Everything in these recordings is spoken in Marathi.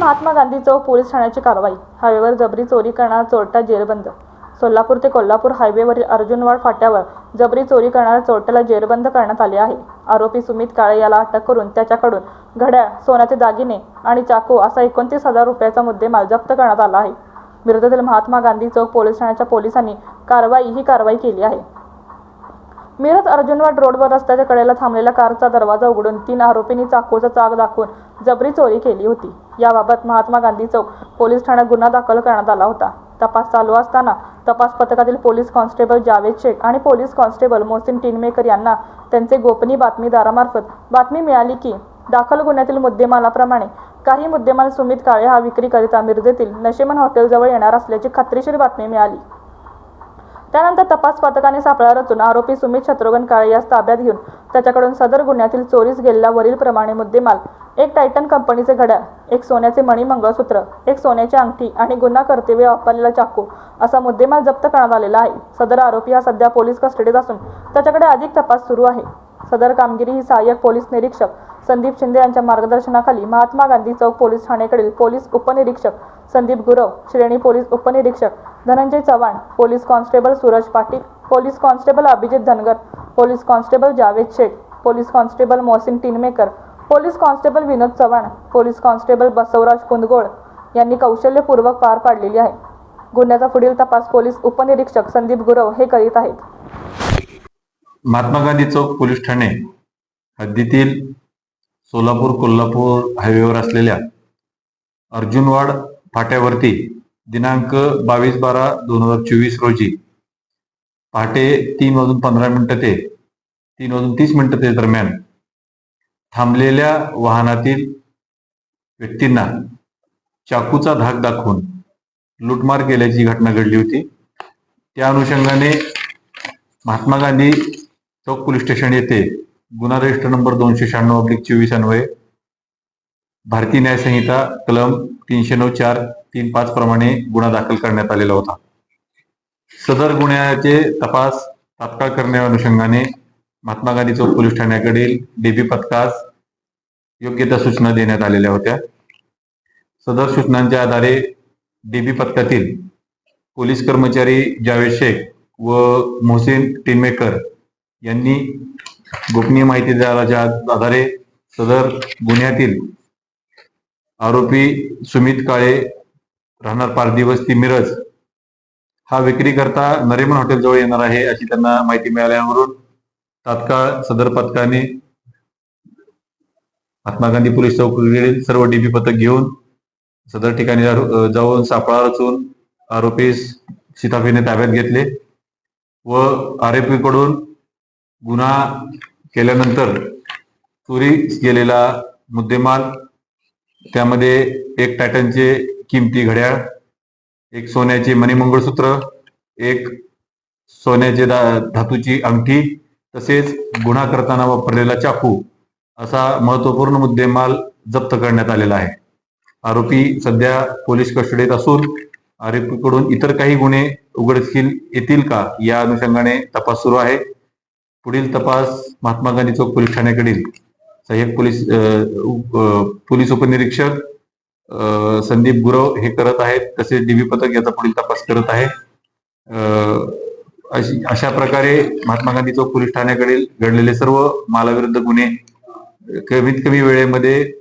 महात्मा गांधी चौक पोलीस ठाण्याची कारवाई. हायवेवर जबरी चोरी करणारा चोरटा जेरबंद. सोलापूर ते कोल्हापूर हायवेवरील अर्जुनवाड फाट्यावर जबरी चोरी करणाऱ्या चोरट्याला जेरबंद करण्यात आले आहे. आरोपी सुमित काळे याला अटक करून त्याच्याकडून घड्याळ सोन्याचे दागिने आणि चाकू असा एकोणतीस हजार रुपयाचा मुद्देमाल जप्त करण्यात आला आहे. विरोधातील महात्मा गांधी चौक पोलीस ठाण्याच्या पोलिसांनी कारवाई ही कारवाई केली आहे. मिरज अर्जुनवाड रोडवर रस्त्याच्या कडेला थांबलेल्या कारचा दरवाजा उघडून तीन आरोपींनी चाकूचा चाक दाखवून जबरी चोरी केली होती. याबाबत महात्मा गांधी चौक पोलीस ठाण्यात गुन्हा दाखल करण्यात आला होता. तपास चालू असताना तपास पथकातील पोलीस कॉन्स्टेबल जावेद शेख आणि पोलीस कॉन्स्टेबल मोहसिन टिनमेकर यांना त्यांचे गोपनीय बातमीदारामार्फत बातमी मिळाली की दाखल गुन्ह्यातील मुद्देमालाप्रमाणे काही मुद्देमाल सुमित काळे हा विक्रीकरिता मिरजेतील नशेमन हॉटेलजवळ येणार असल्याची खात्रीशीर बातमी मिळाली. त्यानंतर तपास पथकाने सापळा रचून आरोपी सुमित शत्रुघ्न काळे यास ताब्यात घेऊन त्याच्याकडून सदर गुन्ह्यातील चोरीस गेलेला वरील प्रमाणे मुद्देमाल एक टायटन कंपनीचे घड्याळ एक सोन्याचे मणी मंगळसूत्र एक सोन्याची अंगठी आणि गुन्हा कर्तव्य वापरलेला चाकू असा मुद्देमाल जप्त करण्यात आलेला आहे. सदर आरोपी हा सध्या पोलीस कस्टडीत असून त्याच्याकडे अधिक तपास सुरू आहे. सदर कामगिरी ही सहाय्यक पोलीस निरीक्षक संदीप शिंदे यांच्या मार्गदर्शनाखाली महात्मा गांधी चौक पोलीस ठाणेकडील पोलीस उपनिरीक्षक संदीप गुरव श्रेणी पोलीस उपनिरीक्षक Dhananjay Chavan police constable Suraj Patil police constable Abhijit Dhangar police constable Javed Shaikh police constable Mohsin Tinmaker police constable Vinod Chavan police constable Basavaraj Kundgol यांनी कौशल्यपूर्वक पार पाडलेली आहे. गुन्ह्याचा पुढील तपास पोलीस उपनिरीक्षक संदीप गुरव हे करीत आहेत. महात्मा गांधी चौक पोलीस ठाणे हद्दीतील सोलापूर कोल्हापूर हायवेवर असलेल्या अर्जुनवाड फाट्यावरती दिनांक बावीस बारा दोन हजार चोवीस रोजी पहाटे तीन वाजून पंधरा मिनिटं ते तीन वाजून तीस मिनिटं ते दरम्यान थांबलेल्या वाहनातील व्यक्तींना चाकूचा धाक दाखवून लूटमार केल्याची घटना घडली होती. त्या अनुषंगाने महात्मा गांधी चौक पोलीस स्टेशन येथे गुन्हा रजिस्टर नंबर दोनशे शहाण्णव अब्लिक चोवीस अन्वये भारतीय न्यायसंहिता कलम तीनशे नऊ चार तीन पाच प्रमाणे गुन्हा दाखल करण्यात आलेला होता. सदर गुन्ह्याचे तपास तात्काळ करण्या अनुषंगाने महात्मा गांधी चौक पोलीस ठाण्याकडील डीबी पथकास योग्य त्या सूचना देण्यात आलेल्या होत्या. सदर सूचनांच्या आधारे डीबी पथकातील पोलीस कर्मचारी जावेद शेख व मोहसिन टिनमेकर यांनी गोपनीय माहिती द्याच्या आधारे सदर गुन्ह्यातील आरोपी सुमित काळे राहणार पारधी वस्ती मिरज हा विक्री करता नरेमन हॉटेल जवळ येणार आहे अशी त्यांना माहिती मिळाल्यावरून तात्काळ सदर पथकाने महात्मा गांधी पोलीस चौकीकडील सर्व डीबी पथक घेऊन सदर ठिकाणी जाऊन सापळा रचून आरोपीस सीताफीने ताब्यात घेतले व आरोपीकडून गुन्हा केल्यानंतर चोरी गेलेला मुद्देमाल त्यामध्ये एक टायटनचे किमती घड्याळ एक सोन्याचे मणिमंगळसूत्र एक सोन्याचे दा धातूची अंगठी तसेच गुन्हा करताना वापरलेला चाकू असा महत्त्वपूर्ण मुद्देमाल जप्त करण्यात आलेला आहे. आरोपी सध्या पोलीस कस्टडीत असून आरोपीकडून इतर काही गुन्हे उघडकील येतील का या अनुषंगाने तपास सुरू आहे. पुढील तपास महात्मा गांधी चौक पोलीस ठाण्याकडील सहाय्यक पोलीस पोलीस उपनिरीक्षक संदीप गुरव हे करत आहेत. तसेच डीबी पथक याचा पुढील तपास करत आहे. अशी अशा प्रकारे महात्मा गांधी चौक पोलीस ठाण्याकडील घडलेले सर्व मालाविरुद्ध गुन्हे कमीत कमी वेळेमध्ये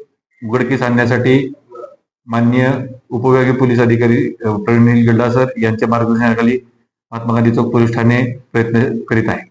उघडकीस आणण्यासाठी मान्य उपविभागीय पोलीस अधिकारी प्रवीण गड्डा सर यांच्या मार्गदर्शनाखाली महात्मा गांधी चौक पोलीस ठाणे प्रयत्न करीत आहे.